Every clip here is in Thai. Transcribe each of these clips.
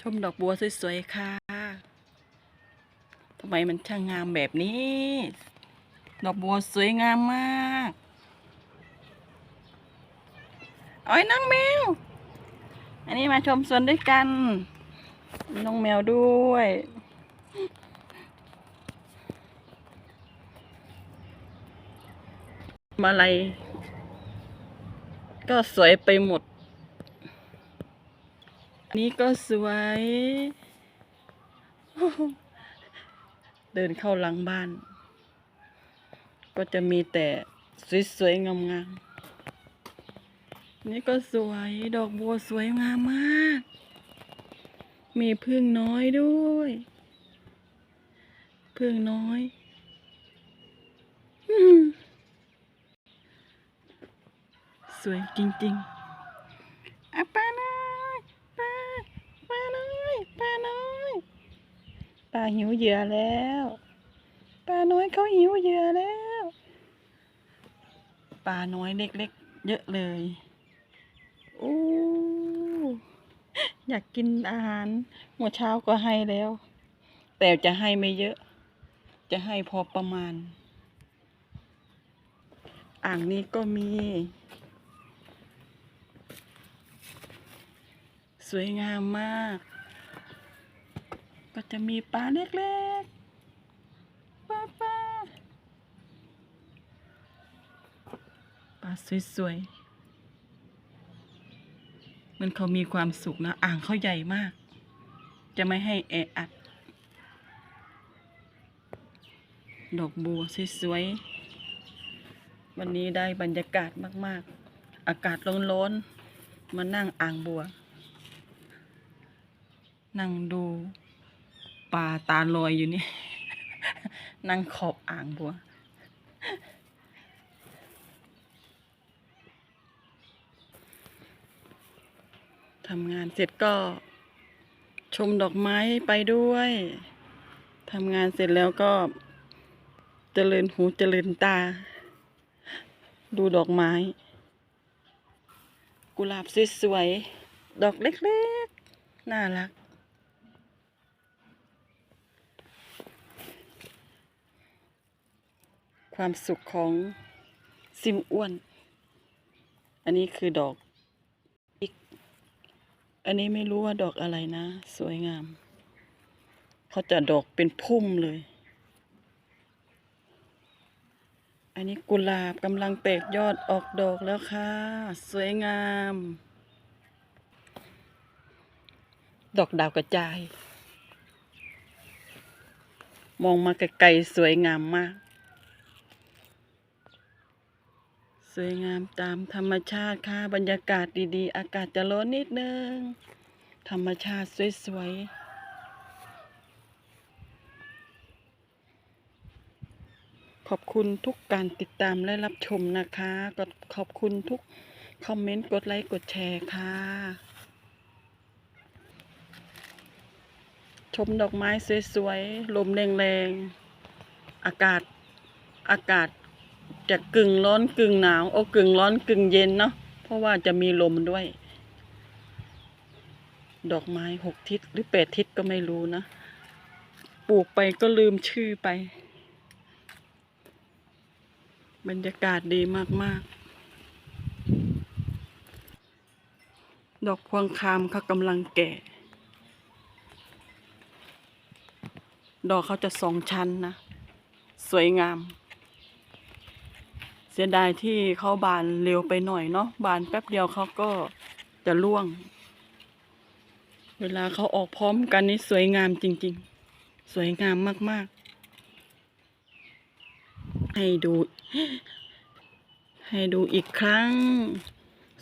ชมดอกบัวสวยๆ ค่ะทำไมมันช่างงามแบบนี้ ดอกบัวสวยงามมากอาไอ้น้องแมว อันนี้มาชมสวนด้วยกัน น้องแมวด้วย มาลัยก็สวยไปหมด นี่ก็สวย เดินเข้าหลังบ้าน ก็จะมีแต่สวยๆงามๆนี่ก็สวยดอกบัวสวยงามมาก มีพึ่งน้อยด้วย พึ่งน้อยสวยจริง ๆอะป้าน้อยป้าป้าน้อยป้าน้อยป้าหิวเหยื่อแล้วป้าน้อยเขาหิวเหยื่อแล้วปลาน้อยเล็กๆเยอะเลยอู้อยากกินอาหารเมื่อเช้าก็ให้แล้ว แต่จะให้ไม่เยอะ จะให้พอประมาณ อ่างนี้ก็มี สวยงามมาก ก็จะมีปลาเล็กๆ ปลาปลาปลาสวยๆ มันเขามีความสุขนะ อ่างเขาใหญ่มาก จะไม่ให้แออัด ดอกบัวสวยๆ วันนี้ได้บรรยากาศมากๆ อากาศร้อนๆ มานั่งอ่างบัวนั่งดู ปลาตาลอยอยู่นี่ นั่งขอบอ่างบัว ทำงานเสร็จก็ชมดอกไม้ไปด้วย ทำงานเสร็จแล้วก็เจริญหูเจริญตา ดูดอกไม้ กุหลาบสวยๆ ดอกเล็กๆ น่ารัก ความสุขของซิมอ้วน อันนี้คือดอกอีกอันนี้ไม่รู้ว่าดอกอะไรนะ สวยงาม เขาจะดอกเป็นพุ่มเลย อันนี้กุหลาบกำลังแตกยอดออกดอกแล้วค่ะ สวยงาม ดอกดาวกระจาย มองมาไกลๆสวยงามมาก ส วยงามตามธรรมชาติค่ะ บรรยากาศดีๆ อากาศจะร้อนนิดนึง ธรรมชาติสวยๆขอบคุณทุกการติดตามและรับชมนะคะก็ขอบคุณทุกคอมเมนต์ กดไลค์ กดแชร์ค่ะ ชมดอกไม้สวยๆ ลมแรงๆ อากาศ อากาศ จะกึ่งร้อนกึ่งหนาวโอ้กึ่งร้อนกึ่งเย็นเนาะเพราะว่าจะมีลมด้วย ดอกไม้หกทิศหรือแปดทิศก็ไม่รู้นะ ปลูกไปก็ลืมชื่อไป บรรยากาศดีมาก ๆดอกพวงคามเขากำลังแก่ ดอกเขาจะสองชั้นนะ สวยงาม สียดายที่เขาบานเร็วไปหน่อยเนาะบานแป๊บเดียวเขาก็จะร่วง เวลาเขาออกพร้อมกันนี่สวยงามจริง ๆ สวยงามมาก ๆ ให้ดู ให้ดูอีกครั้ง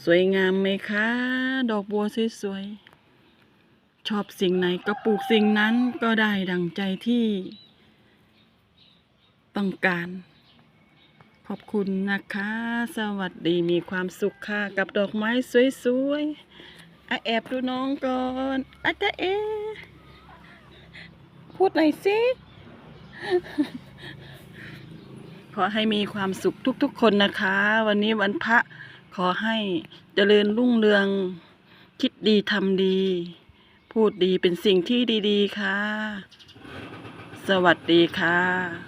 สวยงามไหมคะ ดอกบัวสวยๆชอบสิ่งไหนก็ปลูกสิ่งนั้นก็ได้ดังใจที่ต้องการ ขอบคุณนะคะ สวัสดีมีความสุขค่ะ กับดอกไม้สวยๆอแอบดูน้องก่อนอาจจะเอ พูดหน่อยสิขอให้มีความสุขทุกๆคนนะคะ วันนี้วันพระขอให้เจริญรุ่งเรือง คิดดีทำดี พูดดีเป็นสิ่งที่ดี ๆ ค่ะ สวัสดีค่ะ